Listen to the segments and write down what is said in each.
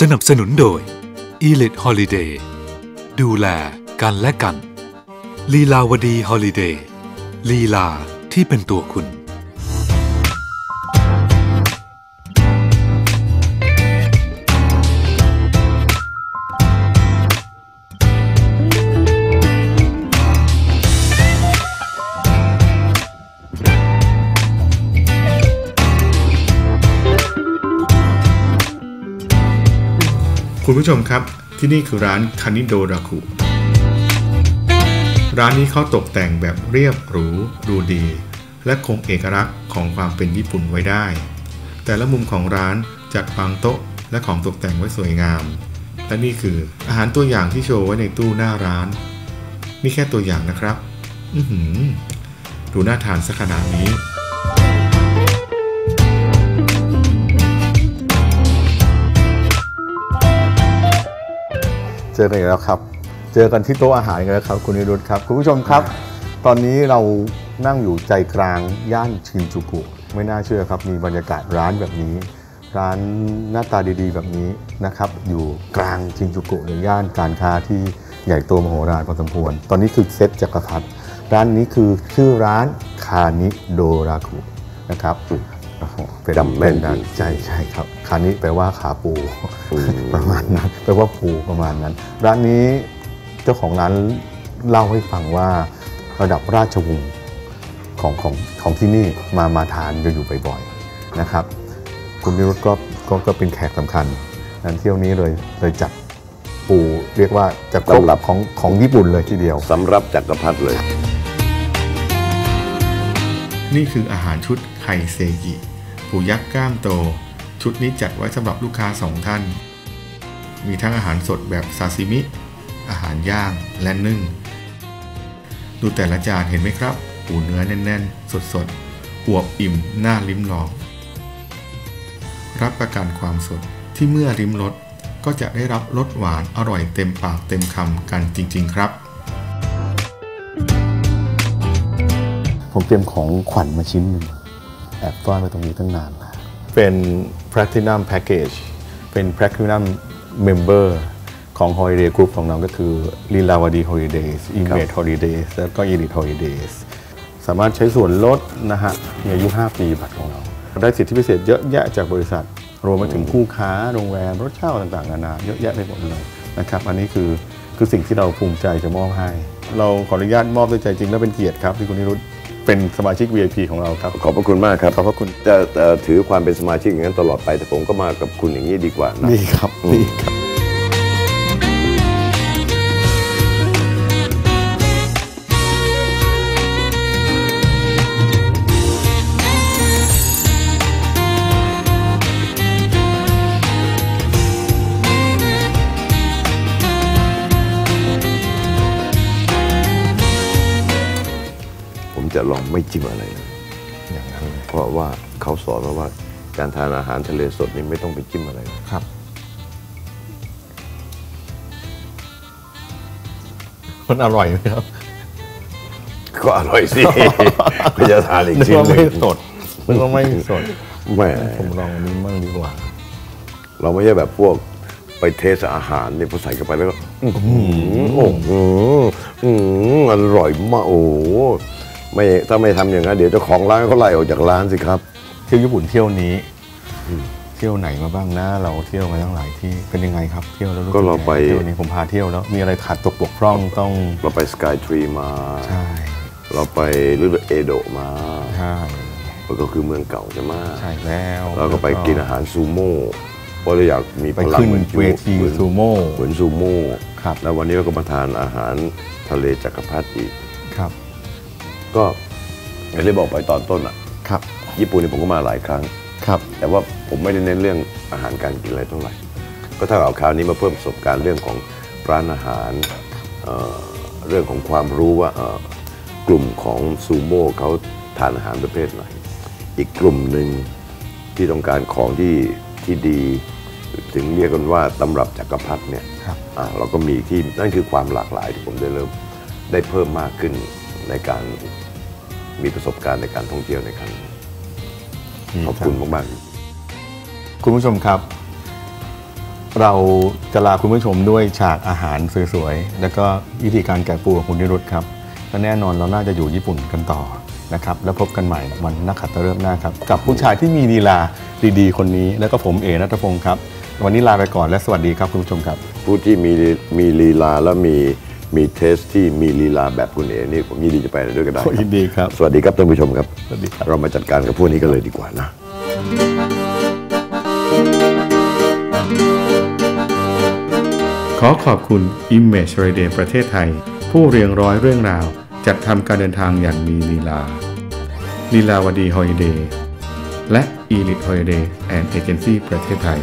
สนับสนุนโดย Elite Holiday ดูแลกันและกัน ลีลาวดีฮอลิเดย์ลีลาที่เป็นตัวคุณ คุณผู้ชมครับที่นี่คือร้านคานิโดราคุร้านนี้เขาตกแต่งแบบเรียบหรูดูดี และคงเอกลักษณ์ของความเป็นญี่ปุ่นไว้ได้ แต่ละมุมของร้านจัดวางโต๊ะและของตกแต่งไว้สวยงาม และนี่คืออาหารตัวอย่างที่โชว์ไว้ในตู้หน้าร้าน นี่แค่ตัวอย่างนะครับ อือหือดูน่าทานสักขนาดนี้ จอกันอีกแล้วครับ เจอกันที่โต๊ะอาหารกันแล้วครับ คุณนิรุธครับคุณผู้ชมครับ ตอนนี้เรานั่งอยู่ใจกลางย่านชินจูกุ ไม่น่าเชื่อครับ มีบรรยากาศร้านแบบนี้ ร้านหน้าตาดีๆ แบบนี้นะครับ อยู่กลางชินจูกุหรือย่านการค้าที่ใหญ่โตมโหฬารพอสมควร ตอนนี้คือเซตจักรพรรดิร้านนี้คือชื่อร้านคานิโดราคุนะครับ เป็นจำแม่นเป็ร้าจริงใช่ใช่ครับคานิแปลว่าขาปูประมาณนั้นแปลว่าปูประมาณนั้น ร้านนี้เจ้าของร้านเล่าให้ฟังว่าระดับราชวงศ์ของของของที่นี่มามาทานกันอยู่บ่อยๆนะครับ คุณนิรุตก็ก็ก็เป็นแขกสำคัญนั้นเที่ยวนี้เลยเลยจัดปูเรียกว่าจะครบสำหรับของของญี่ปุ่นเลยทีเดียวสำรับจักรพรรดิเลย นี่คืออาหารชุดไข่เซกิ ปูยักษ์กล้ามโต ชุดนี้จัดไว้สำหรับลูกค้าสองท่าน มีทั้งอาหารสดแบบซาซิมิ อาหารย่างและนึ่ง ดูแต่ละจานเห็นไหมครับ ปูเนื้อแน่น ๆ สดๆ อวบอิ่มน่าลิ้มลอง รับประกันความสดที่เมื่อริมรสก็จะได้รับรสหวานอร่อยเต็มปากเต็มคำกันจริง ๆ ครับผมเตรียมของขวัญมาชิ้นหนึ่ง แอบซ่อนไว้ตรงนี้ตั้งนานแล้วเป็น Platinum Package เป็น Platinum Member ของ Holiday Group ของเราก็คือ Lilavadi Holidays Image Holidays แล้วก็ Elite Holidays สามารถใช้ส่วนลดนะฮะมีอายุ 5 ปีบัตรของเรา ได้สิทธิพิเศษเยอะแยะจากบริษัท รวมไปถึงคู่ค้า โรงแรม รถเช่าต่างๆนานาเยอะแยะไปหมดเลยนะครับ อันนี้คือคือสิ่งที่เราภูมิใจจะมอบให้ เราขออนุญาตมอบด้วยใจจริงและเป็นเกียรติครับที่คุณนิรุธ เป็นสมาชิก VIP ของเราครับ ขอบพระคุณมากครับขอบพระคุณจะเอ่อถือความเป็นสมาชิกอย่างนั้นตลอดไปแต่ผมก็มากับคุณอย่างนี้ดีกว่านะดีครับดีครับ เขาสอนมาว่า การทานอาหารทะเลสดนี่ไม่ต้องไปจิ้มอะไร ครับ มันอร่อยไหมครับ ก็อร่อยสิก็จะทานอีกนึกชิ้นว่าหนึ่ไม่งสดนึกว่าไม่สดแหมผมลองอันนี้มั่งดีกว่า เราไม่ใช่แบบพวกไปเทสอาหารเนี่ยพอใส่เข้าไปแล้วก็อื้อหือโอ้โหอื้อหืออร่อยมากโอ้โหไม่ถ้าไม่ทำอย่างนั้นเดี๋ยวเจ้าของร้านเขาไล่ออกจากร้านสิครับเที่ยวญี่ปุ่นเที่ยวนี้เที่ยวไหนมาบ้างนะเราเที่ยวมาตั้งหลายที่เป็นยังไงครับเที่ยวแล้วรู้สึก็เราไปยังงเที่ยวนี้ผมพาเที่ยวแล้วมีอะไรขาดตกบกพร่องต้องเราไปสกายทรีมา ใช่เราไปฤดูเอโดะมาใช่แล้วก็คือเมืองเก่าใช่ไหมใช่แล้วเราก็ไปกินอาหารซูโม่เพราะเราอยากมีไปพลังขึ้นเหมือนเวทีเหมือนซูโม่เหมือนซูโม่ครับแล้ววันนี้เราก็มาทานอาหารทะเลจักรพรรดิอีกครับ ก็อย่างที่บอกไปตอนต้นอะครับ ญี่ปุ่นนี่ผมก็มาหลายครั้ง ครับ แต่ว่าผมไม่ได้เน้นเรื่องอาหารการกินอะไรเท่าไหร่ ก็ถ้าเอาคราวนี้มาเพิ่มประสบการณ์เรื่องของร้านอาหารเอ่อเรื่องของความรู้ว่าเอ่อกลุ่มของซูโม่เขาทานอาหารประเภทไหน อีกกลุ่มหนึ่งที่ต้องการของที่ที่ดี ถึงเรียกกันว่าตำรับจักรพรรดิเนี่ยครับอะเราก็มีที่นั่นคือความหลากหลายที่ผมได้เริ่มได้เพิ่มมากขึ้นในการมีประสบการณ์ในการท่องเที่ยวในครั้งนี้ ขอบคุณมากๆคุณผู้ชมครับ เราจะลาคุณผู้ชมด้วยฉากอาหารสวยๆ แล้วก็วิธีการแกะปูของคุณนิรุตครับและแน่นอนเราน่าจะอยู่ญี่ปุ่นกันต่อนะครับ แล้วพบกันใหม่วันนักขัตฤกษ์หน้าครับ กับผู้ชายที่มีลีลาดีๆ คนนี้ แล้วก็ผมเอนัทพงศ์ครับ วันนี้ลาไปก่อนและสวัสดีครับคุณผู้ชมครับ ผู้ที่มีมีลีลาและมี มีเทสที่มีลีลาแบบคุณเอ๋นี่ผมยินดีจะไปด้วยกันได้โอ้ยินดีครับ สวัสดีครับท่านผู้ชมครับ สวัสดีครับ เรามาจัดการกับพวกนี้กันเลยดีกว่านะขอขอบคุณ Image r a d a y ประเทศไทย ผู้เรียงร้อยเรื่องราว จัดทำการเดินทางอย่างมีลีลา ลีลาวดีฮอลิเดย์และ Elite Holiday and Agency ประเทศไทย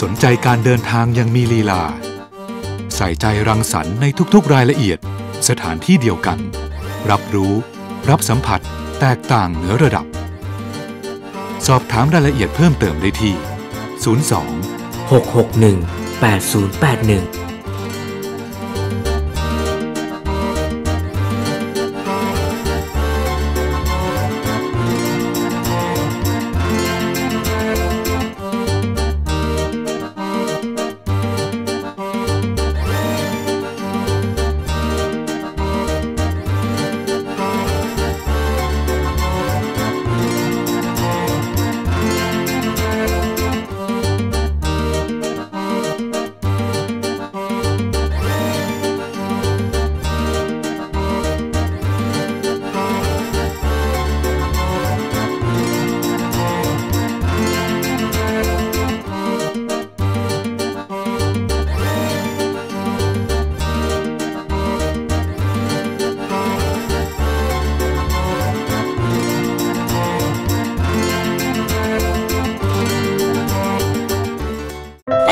สนใจการเดินทางยังมีลีลา ใส่ใจรังสรรค์ในทุกๆ รายละเอียด สถานที่เดียวกัน รับรู้ รับสัมผัส แตกต่างเหนือระดับ สอบถามรายละเอียดเพิ่มเติมได้ที่ 02 661 8081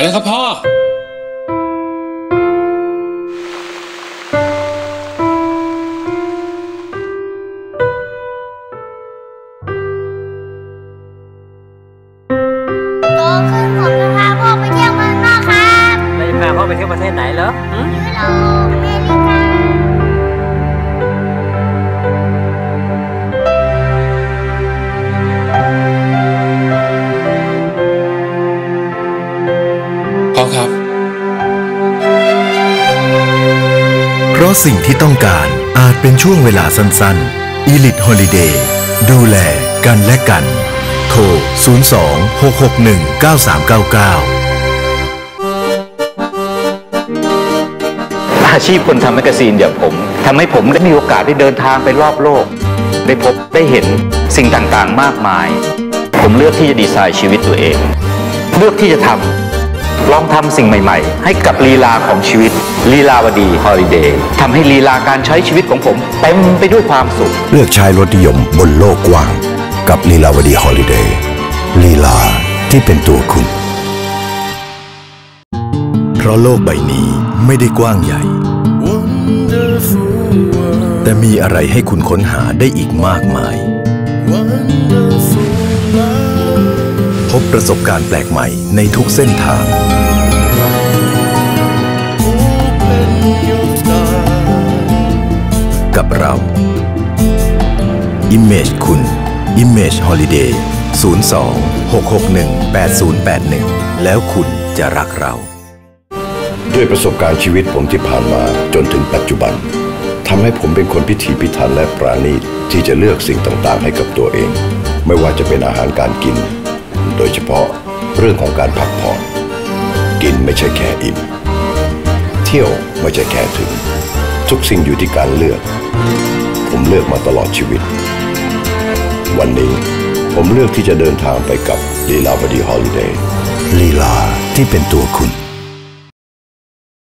ไปแล้วครับพ่อะสิ่งที่ต้องการอาจเป็นช่วงเวลาสั้นๆ Elite Holiday ดูแลกันและกัน โทร 02 661 9399อาชีพคนทำแมกกาซีนอย่างผมทำให้ผมได้มีโอกาสได้เดินทางไปรอบโลก ได้พบได้เห็นสิ่งต่างๆมากมาย ผมเลือกที่จะดีไซน์ชีวิตตัวเอง เลือกที่จะทำ ลองทำสิ่งใหม่ๆ ให้กับลีลาของชีวิตลีลาวดีฮอลิเดย์ทำให้ลีลาการใช้ชีวิตของผมเต็มไปด้วยความสุข เลือกใช้รถนิยมบนโลกกว้าง กับลีลาวดีฮอลิเดย์ลีลาที่เป็นตัวคุณ เพราะโลกใบนี้ไม่ได้กว้างใหญ่ แต่มีอะไรให้คุณค้นหาได้อีกมากมาย ประสบการณ์แปลกใหม่ในทุกเส้นทาง กับเรา Image คุณ Image Holiday 02 661 8081 แล้วคุณจะรักเรา ด้วยประสบการณ์ชีวิตผมที่ผ่านมาจนถึงปัจจุบันทำให้ผมเป็นคนพิถีพิถันและปราณีตที่จะเลือกสิ่งต่างๆ ให้กับตัวเอง ไม่ว่าจะเป็นอาหารการกิน ยเฉพาะเรื่องของการพักผ่อน กินไม่ใช่แค่อิ่ม เที่ยวไม่ใช่แค่ถึง ทุกสิ่งอยู่ที่การเลือก ผมเลือกมาตลอดชีวิต วันนี้ผมเลือกที่จะเดินทางไปกับลีลาวดีฮอลิเดย์ลีลาที่เป็นตัวคุณ